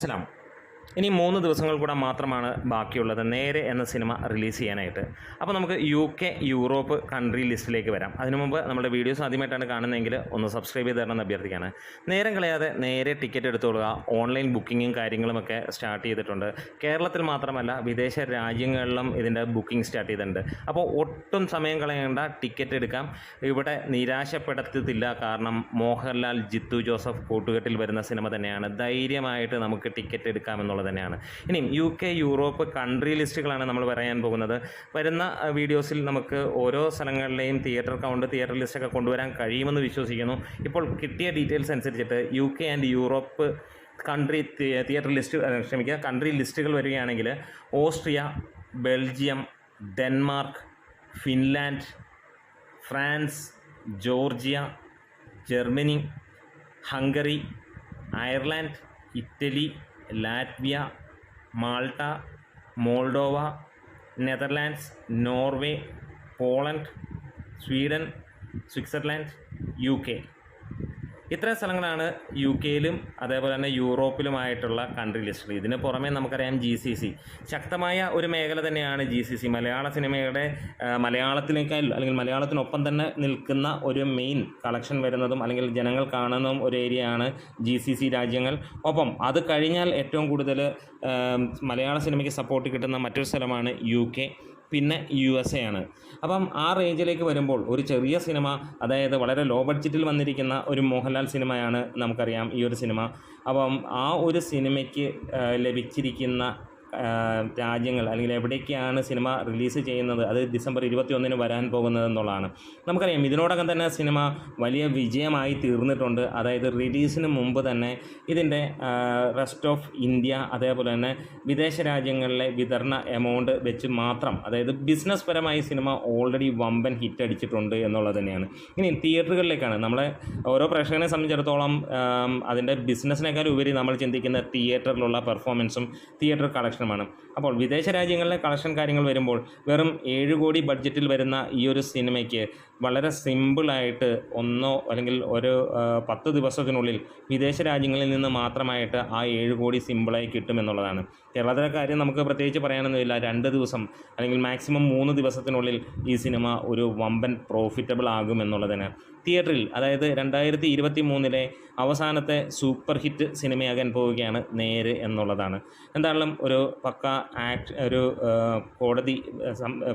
സലാം ഇനി മൂന്ന് ദിവസങ്ങൾ കൂടെ മാത്രമാണ് ബാക്കിയുള്ളത്. നേരെ എന്ന സിനിമ റിലീസ് ചെയ്യാനായിട്ട്. അപ്പോൾ നമുക്ക് യു കെ യൂറോപ്പ് കൺട്രി ലിസ്റ്റിലേക്ക് വരാം. അതിനു മുമ്പ് നമ്മുടെ വീഡിയോസ് ആദ്യമായിട്ടാണ് കാണുന്നതെങ്കിൽ ഒന്ന് സബ്സ്ക്രൈബ് ചെയ്ത് തരണം എന്ന് അഭ്യർത്ഥിക്കുകയാണ്. നേരം കളയാതെ നേരെ ടിക്കറ്റ് എടുത്തോളുക. ഓൺലൈൻ ബുക്കിങ്ങും കാര്യങ്ങളുമൊക്കെ സ്റ്റാർട്ട് ചെയ്തിട്ടുണ്ട്. കേരളത്തിൽ മാത്രമല്ല വിദേശ രാജ്യങ്ങളിലും ഇതിന്റെ ബുക്കിംഗ് സ്റ്റാർട്ട് ചെയ്തിട്ടുണ്ട്. അപ്പോൾ ഒട്ടും സമയം കളയേണ്ട ടിക്കറ്റ് എടുക്കാം. ഇവിടെ നിരാശപ്പെടുത്തത്തില്ല. കാരണം മോഹൻലാൽ ജിത്തു ജോസഫ് കൂട്ടുകെട്ടിൽ വരുന്ന സിനിമ തന്നെയാണ്. ധൈര്യമായിട്ട് നമുക്ക് ടിക്കറ്റ് എടുക്കാമെന്നുള്ളത് തന്നെയാണ്. ഇനിയും യു കെ യൂറോപ്പ് കൺട്രി ലിസ്റ്റുകളാണ് നമ്മൾ പറയാൻ പോകുന്നത്. വരുന്ന വീഡിയോസിൽ നമുക്ക് ഓരോ സ്ഥലങ്ങളിലെയും തിയേറ്റർ കൗണ്ട് തിയേറ്റർ ലിസ്റ്റൊക്കെ കൊണ്ടുവരാൻ കഴിയുമെന്ന് വിശ്വസിക്കുന്നു. ഇപ്പോൾ കിട്ടിയ ഡീറ്റെയിൽസ് അനുസരിച്ചിട്ട് U K and Europe country theatre list ക്ഷമിക്കുക കൺട്രി ലിസ്റ്റുകൾ വരികയാണെങ്കിൽ Austria Belgium Denmark Finland France Georgia Germany Hungary Ireland Italy Latvia Malta Moldova Netherlands Norway Poland Sweden Switzerland U K ഇത്രയും സ്ഥലങ്ങളാണ് യു കെയിലും അതേപോലെ തന്നെ യൂറോപ്പിലുമായിട്ടുള്ള കൺട്രി ലിസ്റ്റ് ഇതിന് പുറമെ നമുക്കറിയാം ജി സി സി ശക്തമായ ഒരു മേഖല തന്നെയാണ് ജി സി സി മലയാള സിനിമയുടെ മലയാളത്തിനേക്കാൾ അല്ലെങ്കിൽ മലയാളത്തിനൊപ്പം തന്നെ നിൽക്കുന്ന ഒരു മെയിൻ കളക്ഷൻ വരുന്നതും അല്ലെങ്കിൽ ജനങ്ങൾ കാണുന്നതും ഒരു ഏരിയയാണ് ജി സി സി രാജ്യങ്ങൾ. ഒപ്പം അത് കഴിഞ്ഞാൽ ഏറ്റവും കൂടുതൽ മലയാള സിനിമയ്ക്ക് സപ്പോർട്ട് കിട്ടുന്ന മറ്റൊരു സ്ഥലമാണ് യു കെ പിന്നെ യു എസ് എ ആണ്. അപ്പം ആ റേഞ്ചിലേക്ക് വരുമ്പോൾ ഒരു ചെറിയ സിനിമ അതായത് വളരെ ലോ ബഡ്ജറ്റിൽ വന്നിരിക്കുന്ന ഒരു മോഹൻലാൽ സിനിമയാണ് നമുക്കറിയാം ഈ ഒരു സിനിമ അപ്പം ആ ഒരു സിനിമയ്ക്ക് ലഭിച്ചിരിക്കുന്ന രാജ്യങ്ങൾ അല്ലെങ്കിൽ എവിടേക്കാണ് സിനിമ റിലീസ് ചെയ്യുന്നത്? അത് ഡിസംബർ ഇരുപത്തി ഒന്നിന് വരാൻ പോകുന്നത് എന്നുള്ളതാണ്. നമുക്കറിയാം ഇതിനോടകം തന്നെ സിനിമ വലിയ വിജയമായി തീർന്നിട്ടുണ്ട്. അതായത് റിലീസിന് മുമ്പ് തന്നെ ഇതിന്റെ റെസ്റ്റ് ഓഫ് ഇന്ത്യ അതേപോലെ തന്നെ വിദേശ രാജ്യങ്ങളിലെ വിതരണ എമൗണ്ട് വെച്ച് മാത്രം അതായത് ബിസിനസ് പരമായി സിനിമ ഓൾറെഡി വമ്പൻ ഹിറ്റ് അടിച്ചിട്ടുണ്ട് എന്നുള്ളത് തന്നെയാണ്. ഇനി തിയേറ്ററുകളിലേക്കാണ് നമ്മളെ ഓരോ പ്രേക്ഷകനെ സംബന്ധിച്ചിടത്തോളം അതിന്റെ ബിസിനസ്സിനേക്കാൾ ഉപരി നമ്മൾ ചിന്തിക്കുന്ന തിയേറ്ററിലുള്ള പെർഫോമൻസും തിയേറ്റർ കളക്ഷനുമാണ് അപ്പോൾ വിദേശ രാജ്യങ്ങളിലെ കളക്ഷൻ കാര്യങ്ങൾ വരുമ്പോൾ വെറും ഏഴ് കോടി ബഡ്ജറ്റിൽ വരുന്ന ഈ ഒരു സിനിമയ്ക്ക് വളരെ സിമ്പിളായിട്ട് ഒന്നോ അല്ലെങ്കിൽ ഒരു പത്ത് ദിവസത്തിനുള്ളിൽ വിദേശ രാജ്യങ്ങളിൽ നിന്ന് മാത്രമായിട്ട് ആ ഏഴ് കോടി സിമ്പിളായി കിട്ടുമെന്നുള്ളതാണ് കേരളത്തിലെ കാര്യം നമുക്ക് പ്രത്യേകിച്ച് പറയാനൊന്നുമില്ല. രണ്ട് ദിവസം അല്ലെങ്കിൽ മാക്സിമം മൂന്ന് ദിവസത്തിനുള്ളിൽ ഈ സിനിമ ഒരു വമ്പൻ പ്രോഫിറ്റബിൾ ആകുമെന്നുള്ളതിന് തിയേറ്ററിൽ അതായത് രണ്ടായിരത്തി ഇരുപത്തി മൂന്നിലെ അവസാനത്തെ സൂപ്പർ ഹിറ്റ് സിനിമയാകാൻ പോവുകയാണ് നേര് എന്നുള്ളതാണ്. എന്തായാലും ഒരു പക്ക ആക്ട് ഒരു കോടതി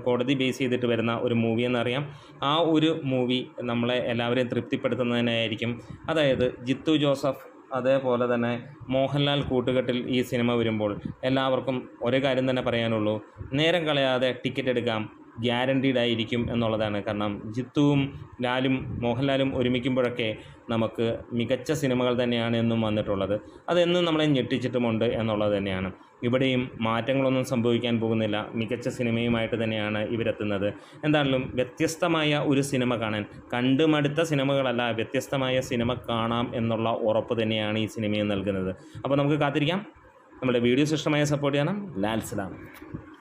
കോടതി ബേസ് ചെയ്തിട്ട് വരുന്ന ഒരു മൂവി എന്നറിയാം. ആ ഒരു മൂവി നമ്മളെ എല്ലാവരെയും തൃപ്തിപ്പെടുത്തുന്നതിനായിരിക്കും. അതായത് ജിത്തു ജോസഫ് അതേപോലെ തന്നെ മോഹൻലാൽ കൂട്ടുകെട്ടിൽ ഈ സിനിമ വരുമ്പോൾ എല്ലാവർക്കും ഒരേ കാര്യം തന്നെ പറയാനുള്ളൂ. നേരം കളയാതെ ടിക്കറ്റ് എടുക്കാം. ഗ്യാരണ്ടീഡ് ആയിരിക്കും എന്നുള്ളതാണ്. കാരണം ജിത്തുവും ലാലും മോഹൻലാലും ഒരുമിക്കുമ്പോഴൊക്കെ നമുക്ക് മികച്ച സിനിമകൾ തന്നെയാണ് എന്നും വന്നിട്ടുള്ളത്. അതെന്നും നമ്മളെ ഞെട്ടിച്ചിട്ടുമുണ്ട് എന്നുള്ളത് തന്നെയാണ്. ഇവിടെയും മാറ്റങ്ങളൊന്നും സംഭവിക്കാൻ പോകുന്നില്ല. മികച്ച സിനിമയുമായിട്ട് തന്നെയാണ് ഇവരെത്തുന്നത്. എന്താണെങ്കിലും വ്യത്യസ്തമായ ഒരു സിനിമ കാണാൻ കണ്ടുമടുത്ത സിനിമകളല്ല വ്യത്യസ്തമായ സിനിമ കാണാം എന്നുള്ള ഉറപ്പ് തന്നെയാണ് ഈ സിനിമയും നൽകുന്നത്. അപ്പോൾ നമുക്ക് കാത്തിരിക്കാം. നമ്മുടെ വീഡിയോ ഇഷ്ടമായ സപ്പോർട്ട് ചെയ്യണം. ലാൽ സലാം.